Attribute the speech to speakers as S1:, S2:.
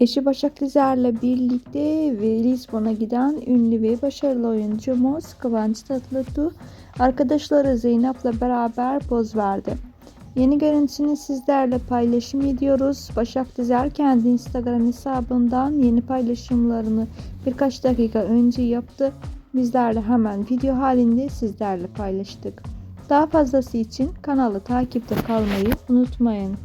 S1: Eşi Başak Dizer'le birlikte ve Lisbon'a giden ünlü ve başarılı oyuncumuz Kıvanç Tatlıtuğ arkadaşları Zeynep'le beraber poz verdi. Yeni görüntüsünü sizlerle paylaşım ediyoruz. Başak Dizer kendi Instagram hesabından yeni paylaşımlarını birkaç dakika önce yaptı. Bizlerle hemen video halinde sizlerle paylaştık. Daha fazlası için kanalı takipte kalmayı unutmayın.